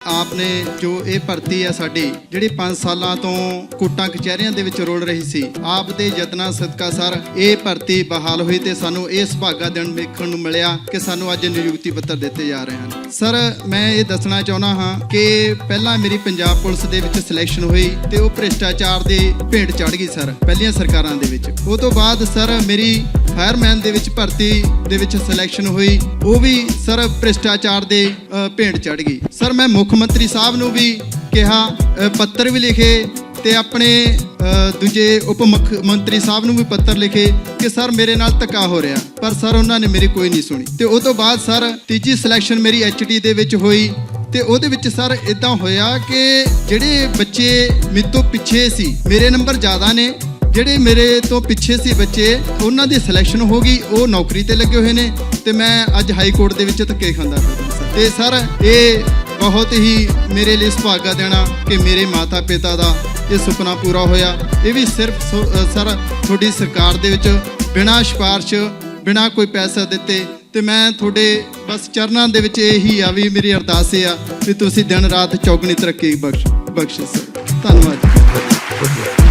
ਆਪ ਨੇ ਜੋ ਇਹ ਭਰਤੀ ਹੈ ਸਾਡੀ, ਜਿਹੜੀ 5 ਸਾਲਾਂ ਤੋਂ ਕੋਟਾਂ ਕਚਹਿਰੀਆਂ ਦੇ ਵਿੱਚ ਰੋਲ ਰਹੀ ਸੀ, ਆਪ ਦੇ ਯਤਨਾਂ ਸਦਕਾ ਸਰ ਇਹ ਭਰਤੀ ਬਹਾਲ ਹੋਈ ਤੇ ਸਾਨੂੰ ਇਹ ਸੁਭਾਗਾ ਦਿਨ ਵੇਖਣ ਨੂੰ ਮਿਲਿਆ ਕਿ ਸਾਨੂੰ ਅੱਜ ਨਿਯੁਕਤੀ ਪੱਤਰ ਦਿੱਤੇ ਜਾ ਰਹੇ ਹਨ। ਸਰ, ਮੈਂ ਇਹ ਦੱਸਣਾ ਚਾਹੁੰਦਾ ਹਾਂ ਕਿ ਪਹਿਲਾਂ ਮੇਰੀ ਪੰਜਾਬ ਪੁਲਿਸ ਦੇ ਵਿੱਚ ਸਿਲੈਕਸ਼ਨ ਹੋਈ ਤੇ ਉਹ ਭ੍ਰਿਸ਼ਟਾਚਾਰ ਦੇ ਭੇਂਟ ਚੜ ਗਈ, ਸਰ, ਪਹਿਲੀਆਂ ਸਰਕਾਰਾਂ ਦੇ ਵਿੱਚ। ਉਹ ਤੋਂ ਬਾਅਦ, ਸਰ, ਮੇਰੀ ਫਾਇਰਮੈਨ ਦੇ ਵਿੱਚ ਭਰਤੀ ਦੇ ਵਿੱਚ ਸਿਲੈਕਸ਼ਨ ਹੋਈ, ਉਹ ਵੀ ਸਰ ਭ੍ਰਿਸ਼ਟਾਚਾਰ ਦੇ ਭੇਂਟ ਚੜ ਗਈ। ਸਰ, ਮੈਂ ਮੁੱਖ ਮੰਤਰੀ ਸਾਹਿਬ ਨੂੰ ਵੀ ਕਿਹਾ ਪੱਤਰ ਵੀ ਲਿਖੇ ਤੇ ਆਪਣੇ ਦੂਜੇ ਉਪ ਮੁੱਖ ਮੰਤਰੀ ਸਾਹਿਬ ਨੂੰ ਵੀ ਪੱਤਰ ਲਿਖੇ ਕਿ ਸਰ ਮੇਰੇ ਨਾਲ ਧੱਕਾ ਹੋ ਰਿਹਾ। ਪਰ ਸਰ, ਉਹਨਾਂ ਨੇ ਮੇਰੀ ਕੋਈ ਨਹੀਂ ਸੁਣੀ। ਤੇ ਉਹ ਤੋਂ ਬਾਅਦ ਸਰ, ਤੀਜੀ ਸਿਲੈਕਸ਼ਨ ਮੇਰੀ ਐਚਟੀ ਦੇ ਵਿੱਚ ਹੋਈ ਤੇ ਉਹਦੇ ਵਿੱਚ ਸਰ ਇਦਾਂ ਹੋਇਆ ਕਿ ਜਿਹੜੇ ਬੱਚੇ ਮੇਰੇ ਤੋਂ ਪਿੱਛੇ ਸੀ, ਮੇਰੇ ਨੰਬਰ ਜ਼ਿਆਦਾ ਨੇ ਜਿਹੜੇ ਮੇਰੇ ਤੋਂ ਪਿੱਛੇ ਸੀ ਬੱਚੇ, ਉਹਨਾਂ ਦੀ ਸਿਲੈਕਸ਼ਨ ਹੋ ਗਈ, ਉਹ ਨੌਕਰੀ ਤੇ ਲੱਗੇ ਹੋਏ ਨੇ ਤੇ ਮੈਂ ਅੱਜ ਹਾਈ ਕੋਰਟ ਦੇ ਵਿੱਚ ਧੱਕੇ ਖਾਂਦਾ ਫਿਰਦਾ ਸਰ ਤੇ ਸਰ, ਇਹ ਬਹੁਤ ਹੀ ਮੇਰੇ ਲਈ ਸੁਭਾਗਾ ਦੇਣਾ ਕਿ ਮੇਰੇ ਮਾਤਾ ਪਿਤਾ ਦਾ ਇਹ ਸੁਪਨਾ ਪੂਰਾ ਹੋਇਆ। ਇਹ ਵੀ ਸਿਰਫ ਸੋ- ਸਰ, ਤੁਹਾਡੀ ਸਰਕਾਰ ਦੇ ਵਿੱਚ ਬਿਨਾਂ ਸਿਫਾਰਿਸ਼, ਬਿਨਾਂ ਕੋਈ ਪੈਸਾ ਦਿੱਤੇ ਤੇ ਮੈਂ ਤੁਹਾਡੇ ਬਸ ਚਰਨਾਂ ਦੇ ਵਿੱਚ ਇਹੀ ਆ ਵੀ ਮੇਰੀ ਅਰਦਾਸ ਇਹ ਆ ਵੀ ਤੁਸੀਂ ਦਿਨ ਰਾਤ ਚੌਗਣੀ ਤਰੱਕੀ ਬਖਸ਼ ਬਖਸ਼ ਧੰਨਵਾਦ।